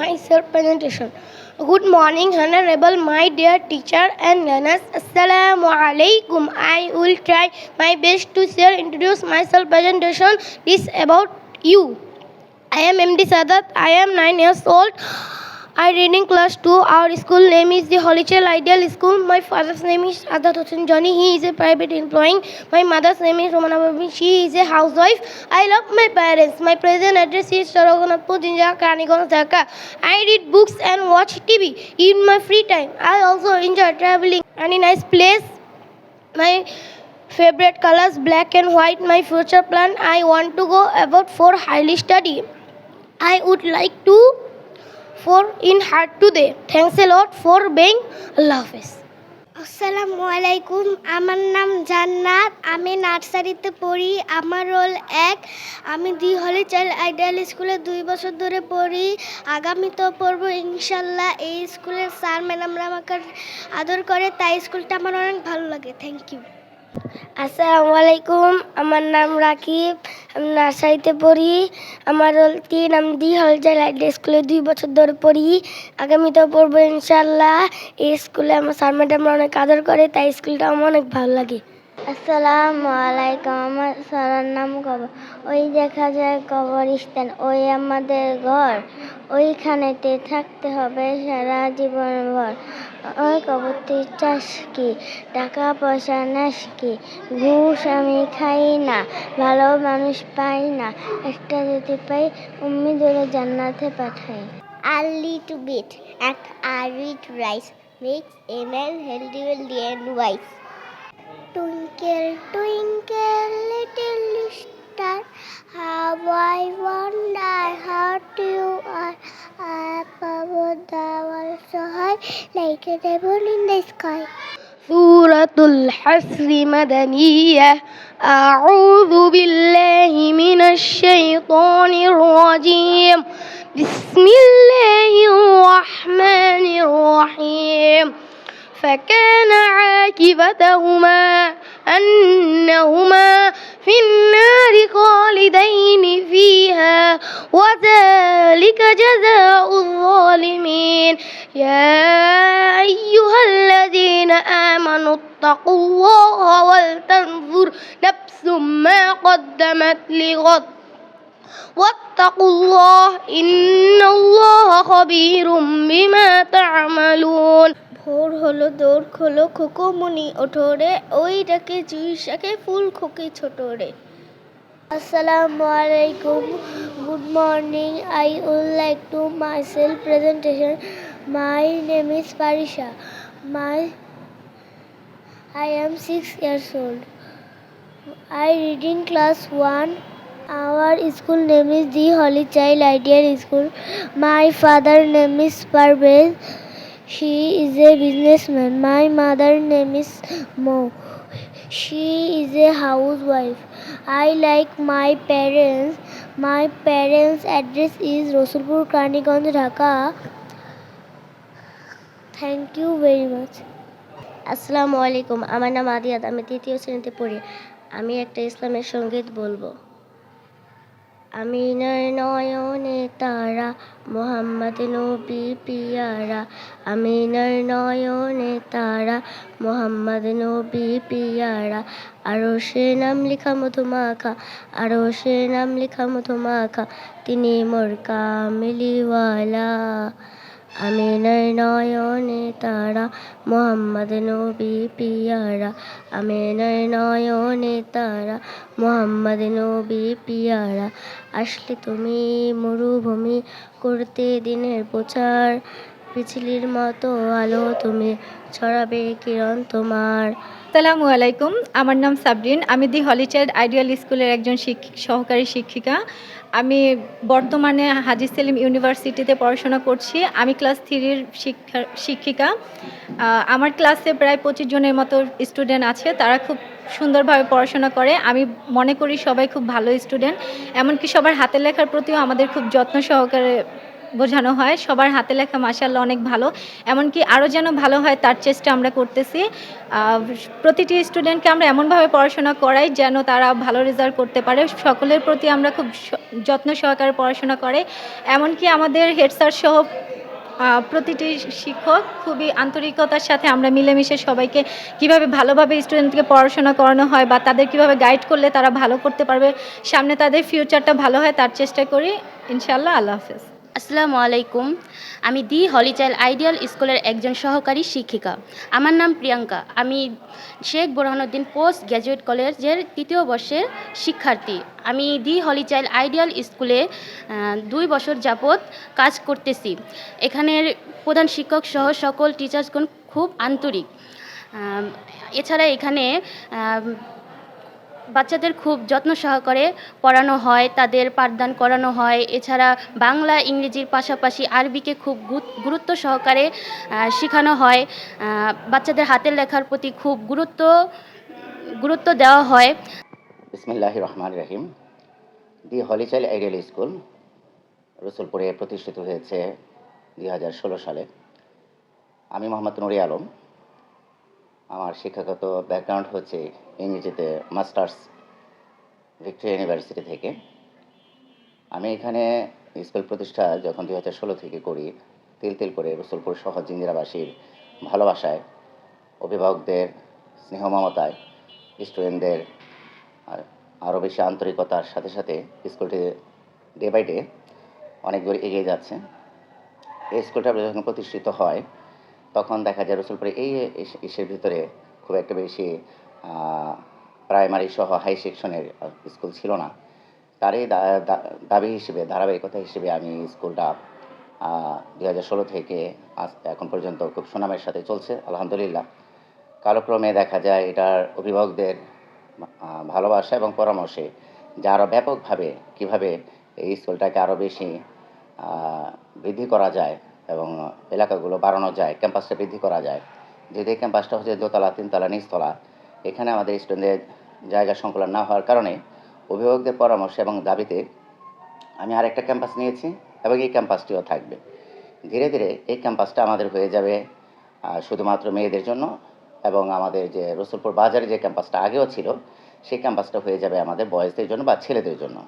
my self presentation. Good morning, Honorable, my dear teacher and learners. Assalamu alaikum. I will try my best to share introduce myself presentation This about you. I am MD Sadat. I am 9 years old. I read in class 2. Our school name is the Holy Child Ideal School. My father's name is Adat Hussain Johnny. He is a private employee. My mother's name is Romana Babi. She is a housewife. I love my parents. My present address is Saraganatpur, Jinja, Kaniganj, Dhaka. I read books and watch TV in my free time. I also enjoy traveling. Any nice place? My favorite colors black and white. My future plan I want to go about for highly study. I would like to for, in heart today. Thanks a lot for being Allah Hafiz. আসসালামু আলাইকুম আমার নাম জান্নাত আমি নার্সারিতে পড়ি আমার role এক আমি দি হলি চাইল্ড আইডিয়াল স্কুলে দুই বছর ধরে পড়ি আগামীতেও পড়ব ইনশাল্লাহ এই স্কুলের স্যার ম্যাডামরা আমাকে আদর করে তাই স্কুলটা আমার অনেক ভালো লাগে থ্যাংক ইউ আসসালামু আলাইকুম, আমার নাম রাকিব, আমি নার্সারিতে পড়ি। আমার রোল তিন আমি দি হলজাই লাইট স্কুলে দুই বছর ধরে পড়ি। আগামীতেও পড়ব ইনশাল্লাহ এই স্কুলে আমার স্যার ম্যাডামরা অনেক আদর করে, তাই স্কুলটা আমার অনেক ভালো লাগে। আসসালামু আলাইকুম, আমার স্যারের নাম কবর ওই দেখা যায় কবর কবরস্থান, ওই আমাদের ঘর। ওইখানেতে থাকতে হবে সারা জীবন ভর ওই কবরটি চাষ কি? টাকা পয়সা নাস কি? ঘুষ আমি খাই না ভালো মানুষ পাই না। একটা যদি পাই উম্মি ধরে জান্নাতে পাঠাই। Early to bed at early to rise makes a man healthy healthy and wise. Twinkle, twinkle, little star, how I wonder how you are up above the world so high, like a devil in the sky. سورة الحسر مدنية أعوذ بالله من الشيطان الرجيم بسم الله الرحمن الرحيم فكان عاقبتهما أنهما في النار خالدين فيها وذلك جزاء الظالمين. يا أيها الذين آمنوا اتقوا الله ولتنظر نفس ما قدمت لغد. واتقوا الله إن الله خبير بما تعملون. ভোর হলো দৌড় খোলো খোকো মনি ওঠোরে ওই ডাকে জুই শাকে ফুল খোকে ছোটরে আসসালামু আলাইকুম, good morning, I would like to myself presentation, my name is Parisha, my, I am six years old, I reading class one 1. Our school name is the Holy Child Ideal School. My father name is Parvez. She is a businessman. My mother name is Mo. She is a housewife. I like my parents. My parents' address is Rasulpur Kaniganj, Dhaka. Thank you very much. আসসালামু আলাইকুম আমার নাম আদিয়াত আমি তৃতীয় শ্রেণীতে পড়ি আমি একটা ইসলামের সংগীত বলব আমিনার নয়নে তারা, মোহাম্মদ নবী পিয়ারা। আমিনার নয়নে তারা, মোহাম্মদ নবী পিয়ারা। আরও সে নাম লিখা মধুমাখা আরও সে নাম লিখা মধুমাখা, তিনি মোর কামিলিওয়ালা। আমিনার নয়নে তারা, মোহাম্মদ নবী পিয়ারা। আমিনের নয়নে তারা, মোহাম্মদ নবী পিয়ারা। আসলে তুমি মরুভূমি করতে দিনের প্রচার পিছিলির মতো আলো তুমি ছড়াবে কিরণ তোমার। আসসালামু আলাইকুম, আমার নাম সাবরিন। আমি দি হলি চাইল্ড আইডিয়াল স্কুলের একজন সহকারী শিক্ষিকা। আমি বর্তমানে হাজি সেলিম ইউনিভার্সিটিতে পড়াশোনা করছি। আমি ক্লাস থ্রির শিক্ষা, শিক্ষিকা। আমার ক্লাসে প্রায় পঁচিশ জনের মতো স্টুডেন্ট আছে। তারা খুব সুন্দরভাবে পড়াশোনা করে। আমি মনে করি সবাই খুব ভালো স্টুডেন্ট। এমনকি সবার হাতের লেখার প্রতিও আমাদের খুব যত্ন সহকারে বোঝানো হয়। সবার হাতে লেখা মাসাল্লাহ অনেক ভালো। এমনকি আরও যেন ভালো হয় তার চেষ্টা আমরা করতেছি। প্রতিটি স্টুডেন্টকে আমরা এমনভাবে পড়াশোনা করাই যেন তারা ভালো রেজাল্ট করতে পারে। সকলের প্রতি আমরা খুব যত্ন সহকারে পড়াশোনা করে। এমনকি আমাদের হেড স্যার সহ প্রতিটি শিক্ষক খুবই আন্তরিকতার সাথে আমরা মিলেমিশে সবাইকে কীভাবে ভালোভাবে স্টুডেন্টকে পড়াশোনা করানো হয় বা তাদের কীভাবে গাইড করলে তারা ভালো করতে পারবে, সামনে তাদের ফিউচারটা ভালো হয় তার চেষ্টা করি। ইনশাল্লাহ আল্লাহ হাফেজ। আসসালামু আলাইকুম। আমি দি হলিচাইল আইডিয়াল স্কুলের একজন সহকারী শিক্ষিকা। আমার নাম প্রিয়াঙ্কা। আমি শেখ বোরহানুদ্দিন পোস্ট গ্র্যাজুয়েট কলেজের তৃতীয় বর্ষের শিক্ষার্থী। আমি দি হলিচাইল আইডিয়াল স্কুলে দুই বছর যাবৎ কাজ করতেছি। এখানের প্রধান শিক্ষক সহ সকল টিচার্সগণ খুব আন্তরিক। এছাড়া এখানে বাচ্চাদের খুব যত্ন সহকারে পড়ানো হয়, তাদের পাঠদান করানো হয়। এছাড়া বাংলা, ইংরেজির পাশাপাশি আরবিকে খুব গুরুত্ব সহকারে শেখানো হয়। বাচ্চাদের হাতের লেখার প্রতি খুব গুরুত্ব গুরুত্ব দেওয়া হয়। বিসমিল্লাহ রহমান রহিম। The holy child ideal school রসুলপুরে প্রতিষ্ঠিত হয়েছে দুই হাজার ষোলো সালে। আমি মোহাম্মদ নুরি আলম। আমার শিক্ষাগত ব্যাকগ্রাউন্ড হচ্ছে ইংরেজিতে মাস্টার্স ভিক্টোরিয়া ইউনিভার্সিটি থেকে। আমি এখানে স্কুল প্রতিষ্ঠা যখন দুই হাজার ষোলো থেকে করি, তিল তিল করে রসুলপুর সহ জিন্দিরাবাসীর ভালোবাসায়, অভিভাবকদের স্নেহ মমতায় স্টুডেন্টদের আর আরও বেশি আন্তরিকতার সাথে সাথে স্কুলটি ডে বাই ডে অনেক দূর এগিয়ে যাচ্ছে। এই স্কুলটা যখন প্রতিষ্ঠিত হয় তখন দেখা যায় রসুলপুরে এই ইস- ইসের ভিতরে খুব একটা বেশি প্রাইমারি সহ হাই সেকশনের স্কুল ছিল না। তারই দা- দা- দাবি হিসেবে, ধারাবাহিকতা হিসেবে আমি স্কুলটা দুই হাজার ষোলো থেকে আজ, এখন পর্যন্ত খুব সুনামের সাথে চলছে, আলহামদুলিল্লাহ। কালক্রমে দেখা যায় এটার অভিভাবকদের ভালোবাসা এবং পরামর্শে যে আরও ব্যাপকভাবে কীভাবে এই স্কুলটাকে আরও বেশি বৃদ্ধি করা যায় এবং এলাকাগুলো বাড়ানো যায়, ক্যাম্পাসটা বৃদ্ধি করা যায়। যেহেতু ক্যাম্পাসটা হচ্ছে দোতলা, তিনতলা, নিচতলা, এখানে আমাদের স্টুডেন্টদের জায়গা সংকুলন না হওয়ার কারণে অভিভাবকদের পরামর্শ এবং দাবিতে আমি আরেকটা ক্যাম্পাস নিয়েছি এবং এই ক্যাম্পাসটিও থাকবে। ধীরে ধীরে এই ক্যাম্পাসটা আমাদের হয়ে যাবে শুধুমাত্র মেয়েদের জন্য এবং আমাদের যে রসুলপুর বাজারে যে ক্যাম্পাসটা আগেও ছিল, সেই ক্যাম্পাসটা হয়ে যাবে আমাদের বয়সদের জন্য বা ছেলেদের জন্য।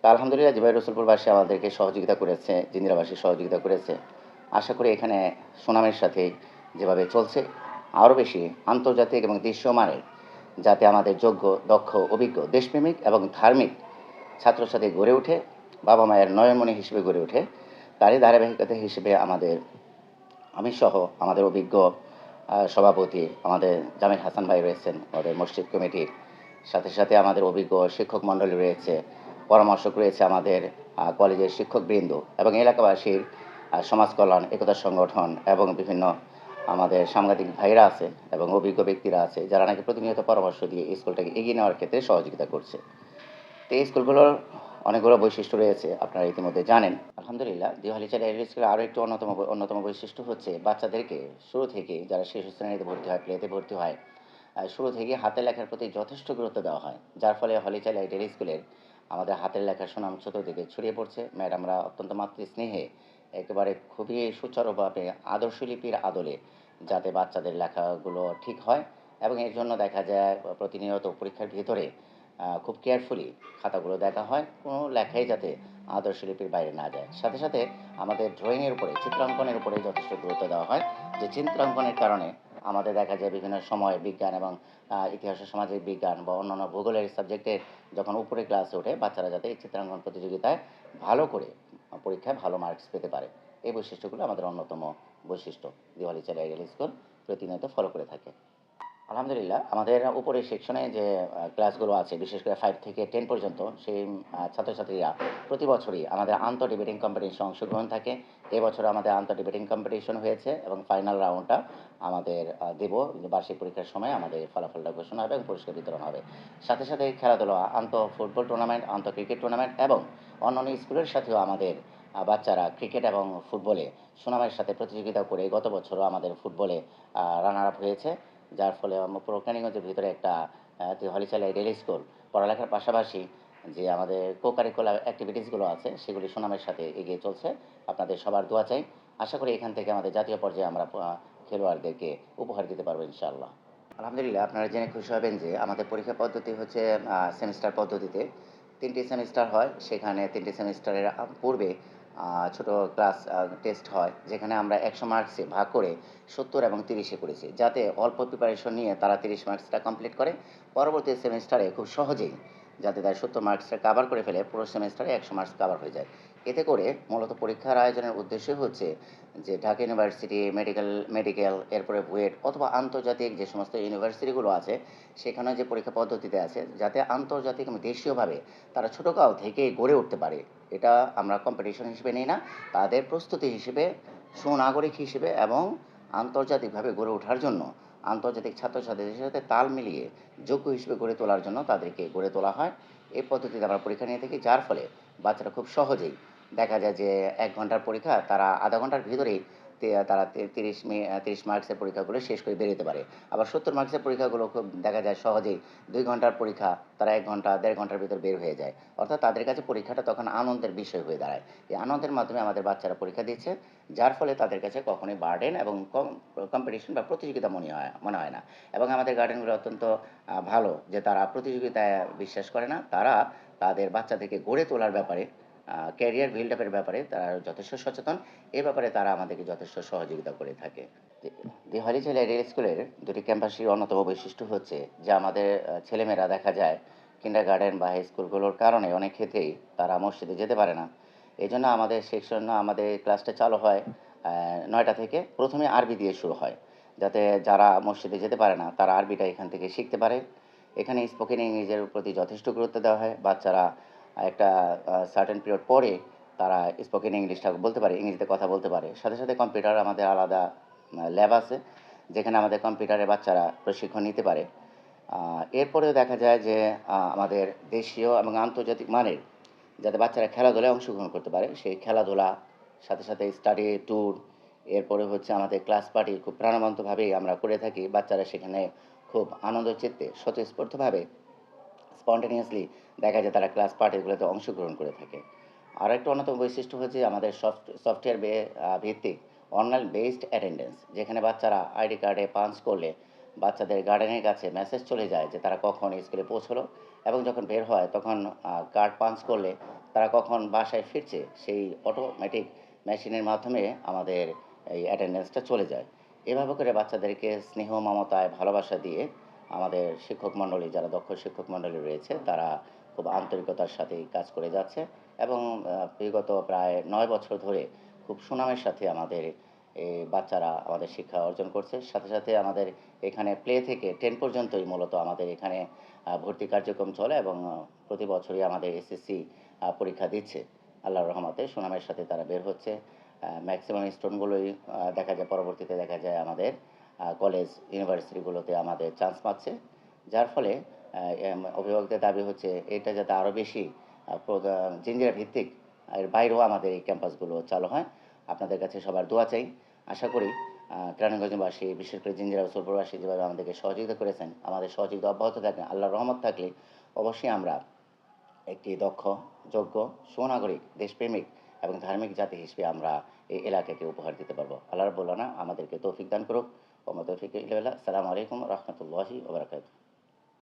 তা আলহামদুলিল্লাহ যেভাবে রসুলপুরবাসী আমাদেরকে সহযোগিতা করেছে, জিন্দিরাবাসী সহযোগিতা করেছে। আশা করি এখানে সুনামের সাথে যেভাবে চলছে, আরও বেশি আন্তর্জাতিক এবং দৃশ্যমানের যাতে আমাদের যোগ্য, দক্ষ, অভিজ্ঞ, দেশপ্রেমিক এবং ধার্মিক ছাত্রছাত্রী গড়ে ওঠে, বাবা মায়ের নয়নমণি হিসেবে গড়ে ওঠে, তারই ধারাবাহিকতা হিসেবে আমাদের আমি সহ আমাদের অভিজ্ঞ সভাপতি আমাদের জামিল হাসান ভাই রয়েছেন, আমাদের মসজিদ কমিটির সাথে সাথে আমাদের অভিজ্ঞ শিক্ষক মণ্ডলী রয়েছে, পরামর্শক রয়েছে আমাদের কলেজের শিক্ষকবৃন্দ এবং এলাকাবাসীর সমাজ কল্যাণ, একতা সংগঠন এবং বিভিন্ন আমাদের সাংবাদিক ভাইরা আছে এবং অভিজ্ঞ ব্যক্তিরা আছে যারা নাকি প্রতিনিয়ত পরামর্শ দিয়ে স্কুলটাকে এগিয়ে নেওয়ার ক্ষেত্রে সহযোগিতা করছে। তো এই স্কুলগুলোর অনেকগুলো বৈশিষ্ট্য রয়েছে, আপনারা ইতিমধ্যে জানেন। আলহামদুলিল্লাহ দিওয়ালিচার এরিয়া স্কুলের আরও একটি অন্যতম অন্যতম বৈশিষ্ট্য হচ্ছে বাচ্চাদেরকে শুরু থেকে যারা শিশু শ্রেণীতে ভর্তি হয়, প্লেতে ভর্তি হয় শুরু থেকে হাতে লেখার প্রতি যথেষ্ট গুরুত্ব দেওয়া হয়। যার ফলে হলি হলিচাইল আইডিয়াল স্কুলের আমাদের হাতের লেখার সুনাম চতুর্দিকে ছড়িয়ে পড়ছে। ম্যাডামরা অত্যন্ত মাতৃ স্নেহে একেবারে খুবই সুচারুভাবে আদর্শ লিপির আদলে যাতে বাচ্চাদের লেখাগুলো ঠিক হয় এবং এর জন্য দেখা যায় প্রতিনিয়ত পরীক্ষার ভিতরে খুব কেয়ারফুলি খাতাগুলো দেখা হয় কোনো লেখাই যাতে আদর্শ লিপির বাইরে না যায়। সাথে সাথে আমাদের ড্রয়িংয়ের উপরে চিত্রাঙ্কনের উপরে যথেষ্ট গুরুত্ব দেওয়া হয়। যে চিত্রাঙ্কনের কারণে আমাদের দেখা যায় বিভিন্ন সময় বিজ্ঞান এবং আহ, ইতিহাস ও সামাজিক বিজ্ঞান বা অন্যান্য ভূগোলের সাবজেক্টের যখন উপরে ক্লাসে ওঠে বাচ্চারা যাতে এই চিত্রাঙ্কন প্রতিযোগিতায় ভালো করে পরীক্ষায় ভালো মার্কস পেতে পারে। এই বৈশিষ্ট্যগুলো আমাদের অন্যতম বৈশিষ্ট্য। দিওয়ালি চালে আইডিয়াল স্কুল প্রতিনিয়ত ফলো করে থাকে। আলহামদুলিল্লাহ, আমাদের উপরের সেকশনে যে ক্লাসগুলো আছে, বিশেষ করে ফাইভ থেকে টেন পর্যন্ত, সেই ছাত্রছাত্রীরা প্রতি বছরই আমাদের আন্তঃ ডিবেটিং কম্পিটিশনে অংশগ্রহণ থাকে। এবছর আমাদের আন্তঃ ডিবেটিং কম্পিটিশন হয়েছে এবং ফাইনাল রাউন্ডটা আমাদের দেব বার্ষিক পরীক্ষার সময় আমাদের ফলাফলটা ঘোষণা হবে এবং পুরস্কার বিতরণ হবে। সাথে সাথে খেলাধুলা আন্তঃ ফুটবল টুর্নামেন্ট আন্তঃ ক্রিকেট টুর্নামেন্ট এবং অন্যান্য স্কুলের সাথেও আমাদের বাচ্চারা ক্রিকেট এবং ফুটবলে সুনামের সাথে প্রতিযোগিতা করে গত বছরও আমাদের ফুটবলে রানার আপ হয়েছে। যার ফলে আমরা পুরো ভিতরে একটা হলিচাল আইডিয়াল স্কুল, পড়ালেখার পাশাপাশি যে আমাদের কো কারিকুলার অ্যাক্টিভিটিসগুলো আছে, সেগুলি সুনামের সাথে এগিয়ে চলছে। আপনাদের সবার দোয়া চাই। আশা করি এখান থেকে আমাদের জাতীয় পর্যায়ে আমরা খেলোয়াড়দেরকে উপহার দিতে পারব ইনশাআল্লাহ। আলহামদুলিল্লাহ, আপনারা জেনে খুশি হবেন যে আমাদের পরীক্ষা পদ্ধতি হচ্ছে সেমিস্টার পদ্ধতিতে। তিনটি সেমিস্টার হয়, সেখানে তিনটি সেমিস্টারের পূর্বে ছোট ক্লাস টেস্ট হয়, যেখানে আমরা একশো মার্কসে ভাগ করে সত্তর এবং তিরিশে করেছি। যাতে অল্প প্রিপারেশন নিয়ে তারা তিরিশ মার্কসটা কমপ্লিট করে, পরবর্তী সেমিস্টারে খুব সহজেই যাতে তারা সত্তর মার্কসটা কাভার করে ফেলে, পুরো সেমিস্টারে একশো মার্কস কাভার হয়ে যায়। এতে করে মূলত পরীক্ষার আয়োজনের উদ্দেশ্য হচ্ছে যে ঢাকা ইউনিভার্সিটি মেডিকেল মেডিকেল এরপরে বুয়েট অথবা আন্তর্জাতিক যে সমস্ত ইউনিভার্সিটিগুলো আছে, সেখানে যে পরীক্ষা পদ্ধতিতে আছে, যাতে আন্তর্জাতিক এবং দেশীয়ভাবে তারা ছোটোকাল থেকেই গড়ে উঠতে পারে। এটা আমরা কম্পিটিশন হিসেবে নিই না, তাদের প্রস্তুতি হিসেবে, সুনাগরিক হিসেবে এবং আন্তর্জাতিকভাবে গড়ে ওঠার জন্য, আন্তর্জাতিক ছাত্রছাত্রীদের সাথে তাল মিলিয়ে যোগ্য হিসেবে গড়ে তোলার জন্য তাদেরকে গড়ে তোলা হয়। এই পদ্ধতিতে আমরা পরীক্ষা নিয়ে থাকি, যার ফলে বাচ্চারা খুব সহজেই দেখা যায় যে এক ঘণ্টার পরীক্ষা, তারা আধা ঘণ্টার ভিতরেই তারা তিরিশ মে, তিরিশ মার্কসের পরীক্ষাগুলো শেষ করে বেরোতে পারে। আবার সত্তর মার্কসের পরীক্ষাগুলো খুব দেখা যায় সহজেই দুই ঘণ্টার পরীক্ষা, তারা এক ঘণ্টা, দেড় ঘণ্টার ভিতর বের হয়ে যায়। অর্থাৎ তাদের কাছে পরীক্ষাটা তখন আনন্দের বিষয় হয়ে দাঁড়ায়। এই আনন্দের মাধ্যমে আমাদের বাচ্চারা পরীক্ষা দিচ্ছে, যার ফলে তাদের কাছে কখনোই বার্ডেন এবং কম্পিটিশন বা প্রতিযোগিতা মনে হয় মনে হয় না। এবং আমাদের গার্ডেনগুলো অত্যন্ত ভালো যে তারা প্রতিযোগিতায় বিশ্বাস করে না, তারা তাদের বাচ্চাদেরকে গড়ে তোলার ব্যাপারে ক্যারিয়ার বিল্ড আপের ব্যাপারে তারা যথেষ্ট সচেতন। এ ব্যাপারে তারা আমাদেরকে যথেষ্ট সহযোগিতা করে থাকে। দি হলিচেল রেল স্কুলের দুটি ক্যাম্পাসের অন্যতম বৈশিষ্ট্য হচ্ছে যে আমাদের ছেলেমেয়েরা দেখা যায় কিন্ডার গার্ডেন বা হাই স্কুলগুলোর কারণে অনেক ক্ষেত্রেই তারা মসজিদে যেতে পারে না। এই জন্য আমাদের সেকশন আমাদের ক্লাসটা চালু হয় নয়টা থেকে প্রথমে আরবি দিয়ে শুরু হয়। যাতে যারা মসজিদে যেতে পারে না, তারা আরবিটা এখান থেকে শিখতে পারে। এখানে স্পোকেন ইংলিশের প্রতি যথেষ্ট গুরুত্ব দেওয়া হয়। বাচ্চারা একটা সার্টেন পিরিয়ড পরে তারা স্পোকেন ইংলিশটা বলতে পারে, ইংরেজিতে কথা বলতে পারে। সাথে সাথে কম্পিউটার আমাদের আলাদা ল্যাব আছে, যেখানে আমাদের কম্পিউটারে বাচ্চারা প্রশিক্ষণ নিতে পারে। এরপরেও দেখা যায় যে আমাদের দেশীয় এবং আন্তর্জাতিক মানের যাতে বাচ্চারা খেলাধুলায় অংশগ্রহণ করতে পারে, সেই খেলাধুলা, সাথে সাথে স্টাডি ট্যুর এরপরে হচ্ছে আমাদের ক্লাস পার্টি খুব প্রাণবন্তভাবেই আমরা করে থাকি। বাচ্চারা সেখানে খুব আনন্দ চিত্তে স্বতঃস্ফূর্তভাবে স্পন্টেনিয়াসলি দেখা যায় তারা ক্লাস পার্টিগুলোতে অংশগ্রহণ করে থাকে। আর একটা অন্যতম বৈশিষ্ট্য হচ্ছে আমাদের সফট সফটওয়্যার ভিত্তিক অনলাইন বেসড অ্যাটেন্ডেন্স যেখানে বাচ্চারা আইডি কার্ডে পাঞ্চ করলে বাচ্চাদের গার্ডেনের কাছে মেসেজ চলে যায় যে তারা কখন স্কুলে পৌঁছলো এবং যখন বের হয় তখন কার্ড পাঞ্চ করলে তারা কখন বাসায় ফিরছে সেই অটোমেটিক মেশিনের মাধ্যমে আমাদের এই অ্যাটেন্ডেন্সটা চলে যায়। এভাবে করে বাচ্চাদেরকে স্নেহ, মমতায় ভালোবাসা দিয়ে আমাদের শিক্ষক মণ্ডলী যারা দক্ষ শিক্ষক মণ্ডলী রয়েছে তারা খুব আন্তরিকতার সাথে কাজ করে যাচ্ছে এবং বিগত প্রায় নয় বছর ধরে খুব সুনামের সাথে আমাদের বাচ্চারা আমাদের শিক্ষা অর্জন করছে। সাথে সাথে আমাদের এখানে প্লে থেকে টেন পর্যন্তই মূলত আমাদের এখানে ভর্তি কার্যক্রম চলে এবং প্রতি বছরই আমাদের এসএসসি পরীক্ষা দিচ্ছে। আল্লাহর রহমতে সুনামের সাথে তারা বের হচ্ছে। ম্যাক্সিমাম স্টুডেন্টগুলোই আহ, দেখা যায় পরবর্তীতে দেখা যায় আমাদের কলেজ ইউনিভার্সিটিগুলোতে আমাদের চান্স পাচ্ছে। যার ফলে অভিভাবকদের দাবি হচ্ছে এটা যাতে আরও বেশি জিঞ্জিরা ভিত্তিক এর বাইরেও আমাদের এই ক্যাম্পাসগুলো চালু হয়। আপনাদের কাছে সবার দোয়া চাই। আশা করি কেরানীগঞ্জবাসী বিশেষ করে জিঞ্জিরা সুরপুরবাসী যেভাবে আমাদেরকে সহযোগিতা করেছেন, আমাদের সহযোগিতা অব্যাহত থাকবে। আল্লাহর রহমত থাকলে অবশ্যই আমরা একটি দক্ষ, যোগ্য, সুনাগরিক, দেশপ্রেমিক এবং ধার্মিক জাতি হিসেবে আমরা এই এলাকাকে উপহার দিতে পারব। আল্লাহ রব্বুল্লাহ আমাদেরকে তৌফিক দান করুক। ওমা তৌফিক ইল্লাহ আসসালামু আলাইকুম রহমতুল্লাহি ওবরাকাতুহ